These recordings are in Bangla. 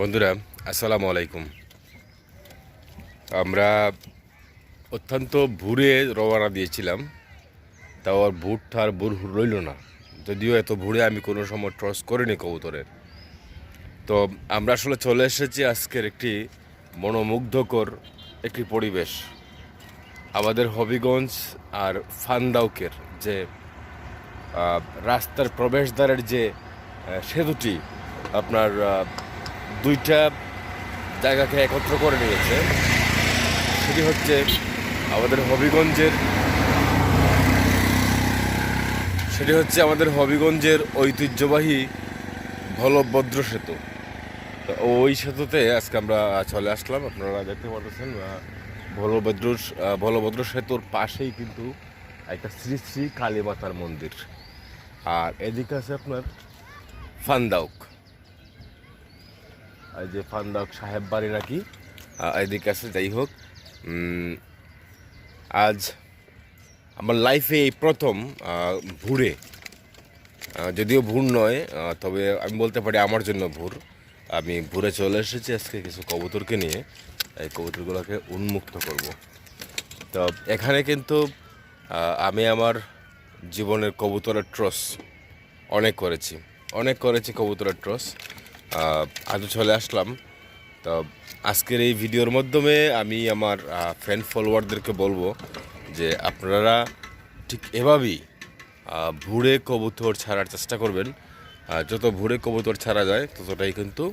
বন্ধুরা, আসসালামু আলাইকুম। আমরা অত্যন্ত ভুরে রওনা দিয়েছিলাম, তাও আর ভোরটা আর ভোর রইল না। যদিও এত ভোরে আমি কোনো সময় ট্রস করিনি কবুতরের। তো আমরা আসলে চলে এসেছি আজকের একটি মনোমুগ্ধকর একটি পরিবেশ। আমাদের হবিগঞ্জ আর ফান্দাউকের যে রাস্তার প্রবেশদ্বারের যে সেতুটি আপনার দুইটা জায়গাকে একত্র করে নিয়েছে। সেটি হচ্ছে আমাদের হবিগঞ্জের সেটি হচ্ছে আমাদের হবিগঞ্জের ঐতিহ্যবাহী ভলভদ্র সেতু। ওই সেতুতে আজকে আমরা চলে আসলাম। আপনারা দেখতে পাচ্ছেন ভলভদ্র ভলভদ্র সেতুর পাশেই কিন্তু একটা শ্রী শ্রী কালীমাতার মন্দির। আর এদিকে আছে আপনার ফান্দাউক। যে ফান্দাউক সাহেব বাড়ি নাকি? এদিকে আছে, যাই হোক। আজ আমার লাইফে এই প্রথম ভুরে। যদিও ভুর নয় তবে আমি বলতে পারি আমার জন্য ভুর। আমি ভুরে চলে এসেছি আজকে কিছু কবুতরকে নিয়ে। এই কবুতরগুলোকে উন্মুক্ত করব। তো এখানে কিন্তু আমি আমার জীবনের কবুতরের ট্রস অনেক করেছি। অনেক করেছি কবুতরের ট্রস। আজও চলে আসলাম। তো আজকের এই ভিডিওর মাধ্যমে আমি আমার ফ্যান ফলোয়ারদেরকে বলব যে আপনারা ঠিক এভাবেই ভুড়ে কবুতর ছাড়ার চেষ্টা করবেন। যত ভুঁড়ে কবুতর ছাড়া যায়, ততটাই কিন্তু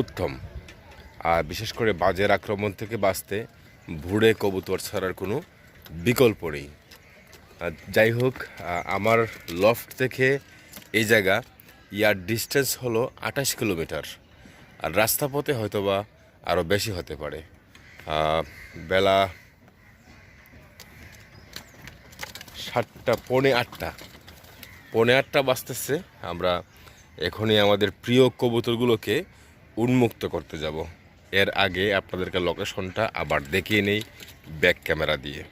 উত্তম। আর বিশেষ করে বাজের আক্রমণ থেকে বাঁচতে ভুঁড়ে কবুতর ছাড়ার কোনো বিকল্প নেই। যাই হোক আমার লফট থেকে এই জায়গা ইয়ার ডিস্টেন্স হলো আঠাশ কিলোমিটার। আর রাস্তা পথে হয়তো বা আরও বেশি হতে পারে। বেলা সাতটা, পৌনে আটটা। পৌনে আটটা বাজতেছে, আমরা এখনই আমাদের প্রিয় কবুতরগুলোকে উন্মুক্ত করতে যাব। এর আগে আপনাদেরকে লোকেশনটা আবার দেখিয়ে নেই ব্যাক ক্যামেরা দিয়ে।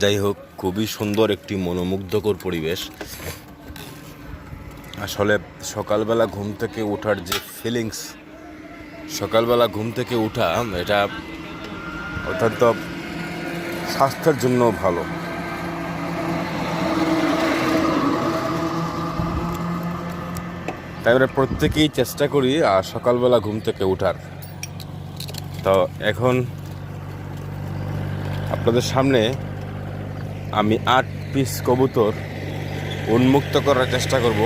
যাই হোক খুবই সুন্দর একটি মনোমুগ্ধকর পরিবেশ। আসলে সকালবেলা ঘুম থেকে ওঠার যে ফিলিংস সকালবেলা ঘুম থেকে ওঠা, এটা অত্যন্ত স্বাস্থ্যের জন্য ভালো। তাই আমরা প্রত্যেকেই চেষ্টা করি আর সকালবেলা ঘুম থেকে ওঠার। তো এখন আপনাদের সামনে আমি আট পিস কবুতর উন্মুক্ত করার চেষ্টা করব।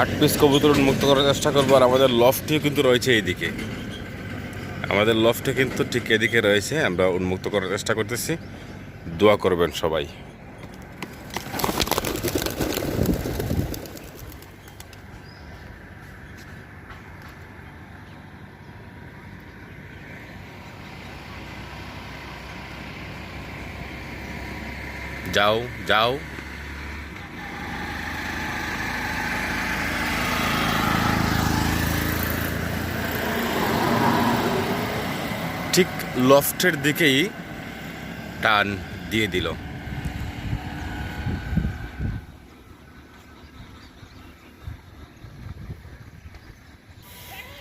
আট পিস কবুতর উন্মুক্ত করার চেষ্টা করব আর আমাদের লফটিও কিন্তু রয়েছে এইদিকে। আমাদের লফটে কিন্তু ঠিক এদিকে রয়েছে, আমরা উন্মুক্ত করার চেষ্টা করতেছি। দোয়া করবেন সবাই। যাও যাও। ঠিক লফটের দিকেই টান দিয়ে দিল।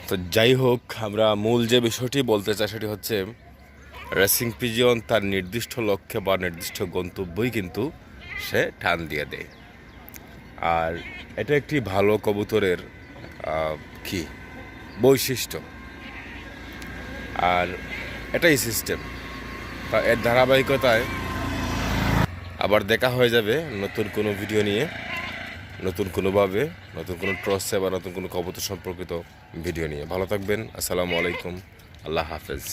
তো যাই হোক, আমরা মূল যে বিষয়টি বলতে চাই সেটি হচ্ছে রেসিং পিজিয়ন তার নির্দিষ্ট লক্ষ্যে বা নির্দিষ্ট গন্তব্যই কিন্তু সে টান দিয়ে দেয়। আর এটা একটি ভালো কবুতরের কি, বৈশিষ্ট্য। আর এটাই সিস্টেম তা এর ধারাবাহিকতায় আবার দেখা হয়ে যাবে নতুন কোনো ভিডিও নিয়ে, নতুন কোনোভাবে, নতুন কোনো ট্রসে বা নতুন কোনো কবুতর সম্পর্কিত ভিডিও নিয়ে। ভালো থাকবেন, আসসালামু আলাইকুম, আল্লাহ হাফেজ।